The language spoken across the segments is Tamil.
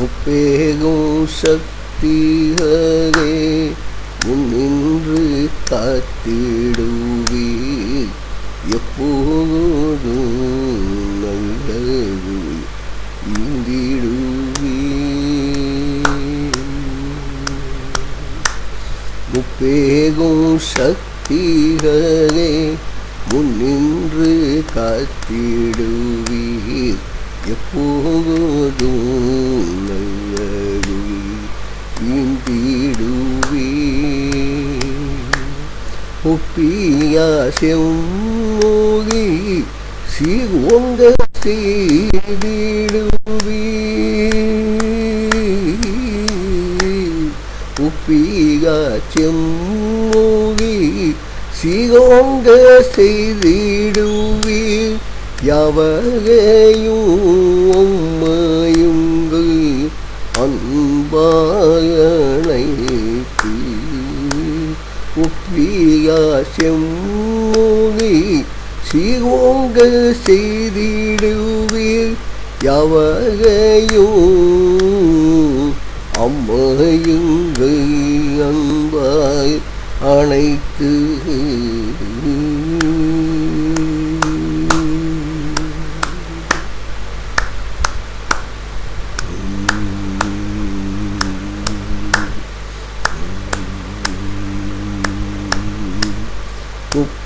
முப்பேகும் சக்திகளே முன்னின்று காத்திடுவே எப்போதும் நல்லது இந்திடுவே முப்பேகும் சக்திகளே முன்னின்று காத்திடுவீர். எப்போதும் நல்லது இந்திடுவீர் ஒப்பியா செம்மொழி சீர்வங்க செய்திடுவீர் ஒப்பியா செம்மொழி சீரோங்க செய்திடுவீர். யாவகையும் உம்மையுங்கள் அன்பாயனைக்கு ஒப்பியா செம்மொழி சீரோங்க செய்திடுவீர். யவகையோ அம்மையுங்கள் அன்பாய் அனைத்து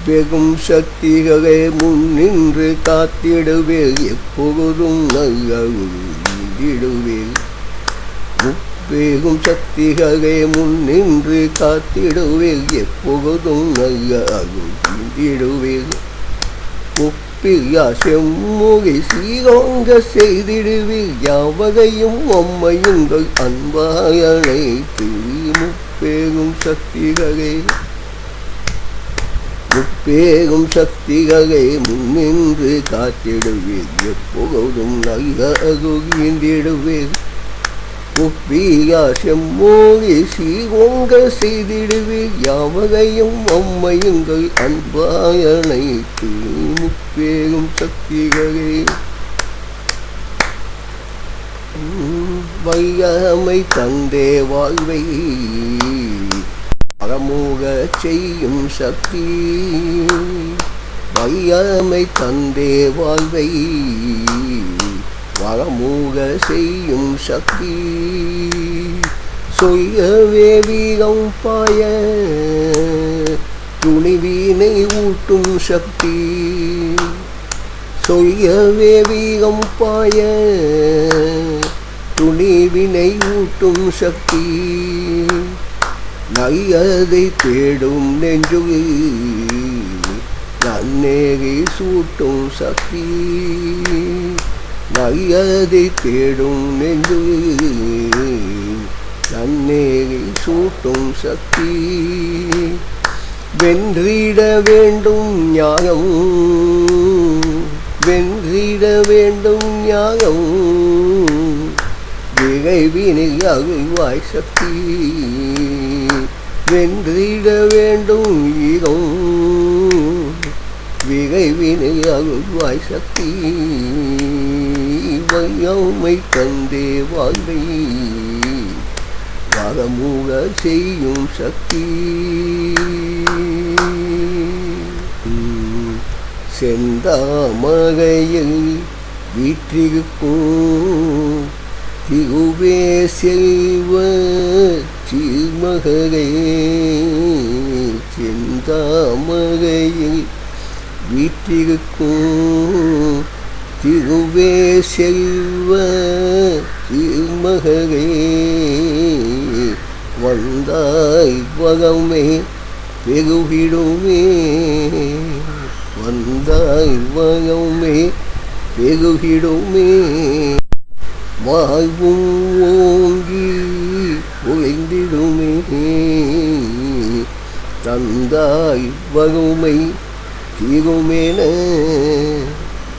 உப்பெகும் சக்திகளை முன்னின்று காத்திடுவேல் எப்பொழுதும் நல்லிடுவேல் முப்பேகும் சக்திகளை முன்னின்று காத்திடுவேல் எப்பொழுதும் நல்ல நல்லிடுவே ஒப்பியா செம்மொழி சீரோங்க செய்திடுவே. யாவகையும் அம்மையுங்கள் அன்பாயனைத்து முப்பேகும் சக்திகளே முப்பேகும் சக்திகளை முன்னின்று காத்திடுவீர் எப்பொழுதும் நல்ல ஒப்பியா செம்மோகி சீகோங்க செய்திடுவீர் யாவகையும் அம்மையுங்கள் அன்பாயனைத்து முப்பேகும் சக்திகளே வையமை தந்தே வாழ்வை அகமூக செய்யும் சக்தி. வையமை தந்தே வாழ்வை. வகமூக செய்யும் சக்தி. சொல்லவே வீரம் பாய. துணிவீனை ஊட்டும் சக்தி. சொல்லவே வீரம் பாய. துணிவினை ஊட்டும் சக்தி. நல்லதை தேடும் நெஞ்சுகி நன்னேகை சூட்டும் சக்தி. நல்லதை தேடும் நெஞ்சுகி நன்னேகை சூட்டும் சக்தி. வென்றிட வேண்டும் ஞானம் வென்றிட வேண்டும் ஞானம். விரைவினை அகழ்வாய் சக்தி. வென்றிட வேண்டும் ஈகம். விரைவினை அகழ்வாய் சக்தி. வையமை தந்தே வாழ்வை. வரமுக செய்யும் சக்தி. செந்தாமகையை வீற்றிருக்கும் திகுவே செல்வ சீர்மகரே செந்தாமகையை வீற்றிருக்கும் திருவே செல்வ சீர்மகரே வந்தாய் வகமே பெருகிடுமே வந்தாய் வகமே பெருகிடுமே வாழ்வும் ஓங்கி ஒழிந்திடுமே தந்தாய் வறுமை தீருமென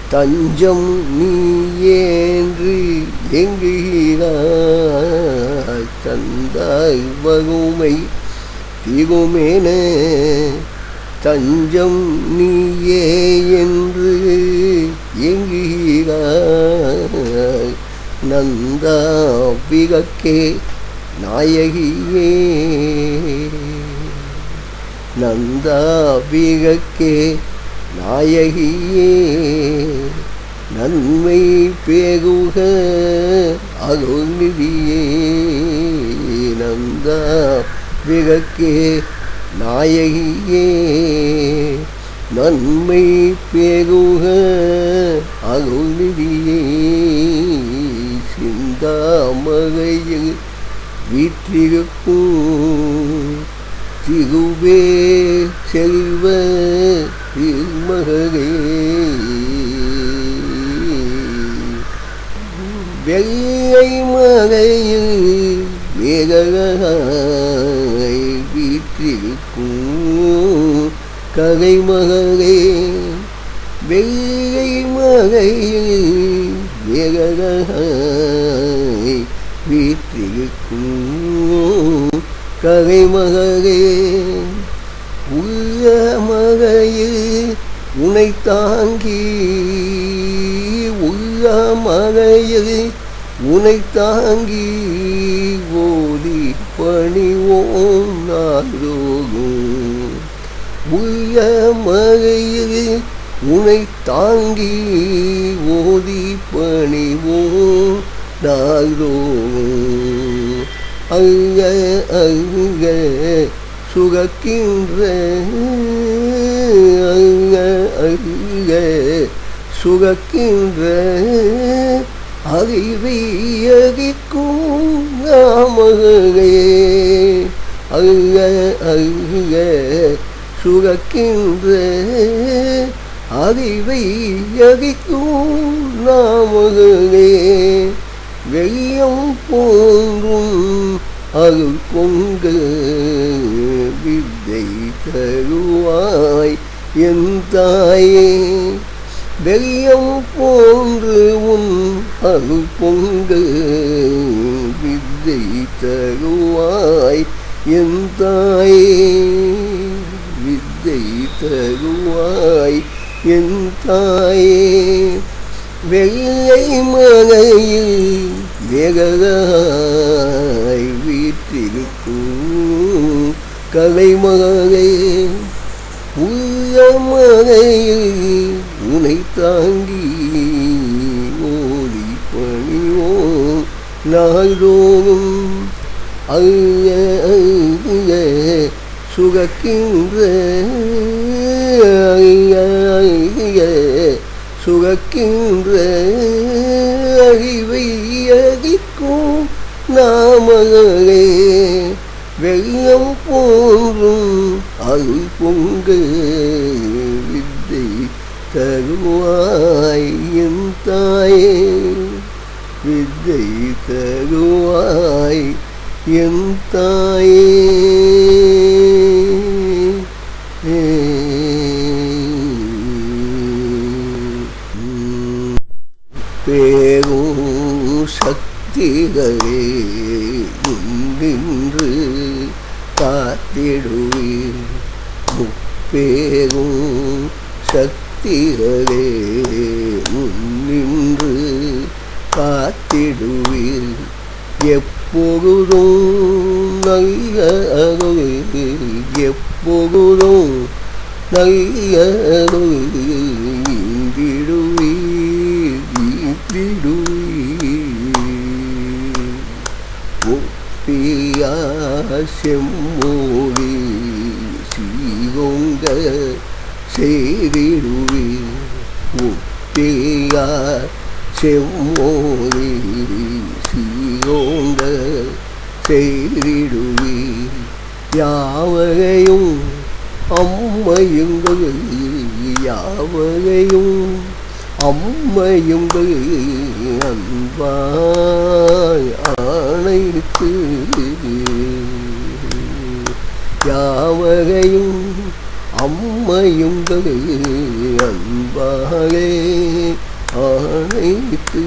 தஞ்சம் நீ ஏன்று எங்குகிறாய் தந்தாய் வறுமை தீருமென தஞ்சம் நீயே என்று எங்குகிறாய் நந்தா நந்தாம்பிகக்கே நாயகியே நந்தாபிகக்கே நாயகியே நன்மை பேகுக அருள்நிதியே நந்தா விகக்கே நாயகியே நன்மை பேகுக அருள்நிதியே சிந்தாமகையில் வீற்றிருக்கும் திருவே செல்வ திருமகளே. வெள்ளை மகையில் வேககாய் வீற்றிருக்கும் ககை மகளே வெள்ளை மகையில் வேககாய் வீற்றிருக்கும் ககை மகளே உள்ள மகையில் உனை தாங்கி உள்ள மகையில் உனை தாங்கி ஓதி பணிவோம் நாளோகும் உள்ள மகையில் உனை தாங்கி ஓதி பணிவோம் நாளோகும் அங்க அங்க சுகக்கின்ற. அங்க அங்க சுகக்கின்ற. அறிவியகிக்கும் நாமகளே அங்க அங்க சுகக்கின்ற. அறிவையகிக்கும் நாமகளே வெய்யம் போங்கும் அருள் பொங்க வித்தை தருவாய் என் தாயே. வெய்யம் போன்று உன் அருள் பொங்க வித்தை தருவாய் என் தாயே. வித்தை தருவாய் என் தாயே. வெள்ளை மலையில் வேகராய் வீற்றிருக்கும் கலைமகளே உள்ள மகையில் உனை தாங்கி ஓடி பணிவோம் நாள்தோறும் அல்ல அங்க சுகக்கின்ற அங்க சுகக்கின்ற அறிவை அகிக்கும் நாமகளே. வெள்ளம் போன்றும் அருள் பொங்க வித்தை தருவாய் என் தாயே. வித்தை தருவாய் என் தாயே. பேரும் சக்திகளே நின்று காத்திடுவீர் முப்பேரும் சக்திகளே முன்னின்று காத்திடுவீர் எப்பொழுதும் நல்ல அருள் எப்பொழுதும் நல்ல அருள் ஒப்பியா செம்மொழி சீகொங்க செய்திடுவீர் ஒப்பியா செம்மொழி சீகொங்க செய்திடுவீர் யாவகையும் அம்மையுங்கள் யாவகையும் அம்மையுங்கள் அன்பாய் ஆணைக்கு யாவகையும் அம்மையுங்கள் அன்பாலே ஆணைக்கு